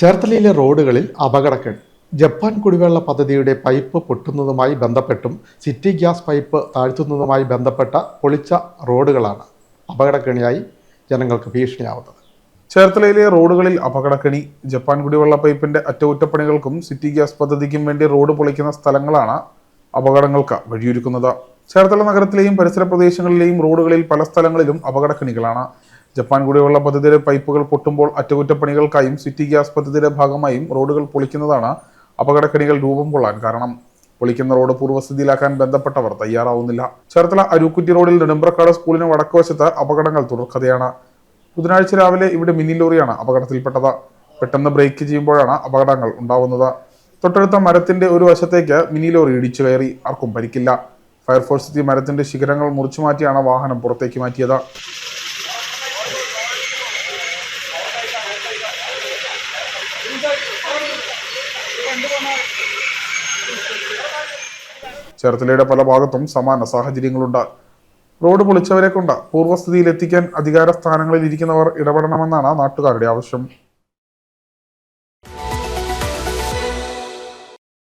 ചേർത്തലയിലെ റോഡുകളിൽ അപകടക്കേട്. ജപ്പാൻ കുടിവെള്ള പദ്ധതിയുടെ പൈപ്പ് പൊട്ടുന്നതുമായി ബന്ധപ്പെട്ടും സിറ്റി ഗ്യാസ് പൈപ്പ് താഴ്ത്തുന്നതുമായി ബന്ധപ്പെട്ട പൊളിച്ച റോഡുകളാണ് അപകടക്കെണിയായി ജനങ്ങൾക്ക് ഭീഷണിയാവുന്നത്. ചേർത്തലയിലെ റോഡുകളിൽ അപകടക്കെണി ജപ്പാൻ കുടിവെള്ള പൈപ്പിന്റെ അറ്റകുറ്റപ്പണികൾക്കും സിറ്റി ഗ്യാസ് പദ്ധതിക്കും വേണ്ടി റോഡ് പൊളിക്കുന്ന സ്ഥലങ്ങളാണ് അപകടങ്ങൾക്ക് വഴിയൊരുക്കുന്നത്. ചേർത്തല നഗരത്തിലെയും പരിസര പ്രദേശങ്ങളിലെയും റോഡുകളിൽ പല സ്ഥലങ്ങളിലും അപകടക്കണികളാണ് ജപ്പാൻ കുടിവെള്ള പദ്ധതിയിലെ പൈപ്പുകൾ പൊട്ടുമ്പോൾ അറ്റകുറ്റപ്പണികൾക്കായും സിറ്റി ഗ്യാസ് പദ്ധതിയുടെ ഭാഗമായും റോഡുകൾ പൊളിക്കുന്നതാണ് അപകടക്കെണികൾ രൂപം കൊള്ളാൻ കാരണം. പൊളിക്കുന്ന റോഡ് പൂർവസ്ഥിതിയിലാക്കാൻ ബന്ധപ്പെട്ടവർ തയ്യാറാവുന്നില്ല. ചേർത്തല അരുക്കുറ്റി റോഡിൽ നെടുമ്പ്രക്കാട് സ്കൂളിന് വടക്കുവശത്ത് അപകടങ്ങൾ തുടർക്കഥയാണ്. ബുധനാഴ്ച രാവിലെ ഇവിടെ മിനി ലോറിയാണ് അപകടത്തിൽപ്പെട്ടത്. പെട്ടെന്ന് ബ്രേക്ക് ചെയ്യുമ്പോഴാണ് അപകടങ്ങൾ ഉണ്ടാവുന്നത്. തൊട്ടടുത്ത മരത്തിന്റെ ഒരു വശത്തേക്ക് മിനി ലോറി ഇടിച്ചു കയറി. ആർക്കും പരിക്കില്ല. ഫയർഫോഴ്സ് എത്തി മരത്തിന്റെ ശിഖരങ്ങൾ മുറിച്ചു മാറ്റിയാണ് വാഹനം പുറത്തേക്ക് മാറ്റിയത്. ചേർത്തലയുടെ പല ഭാഗത്തും സമാന സാഹചര്യങ്ങളുണ്ട്. റോഡ് പൊളിച്ചവരെ കൊണ്ട് പൂർവസ്ഥിതിയിൽ എത്തിക്കാൻ അധികാര സ്ഥാനങ്ങളിൽ ഇരിക്കുന്നവർ ഇടപെടണമെന്നാണ് നാട്ടുകാരുടെ ആവശ്യം.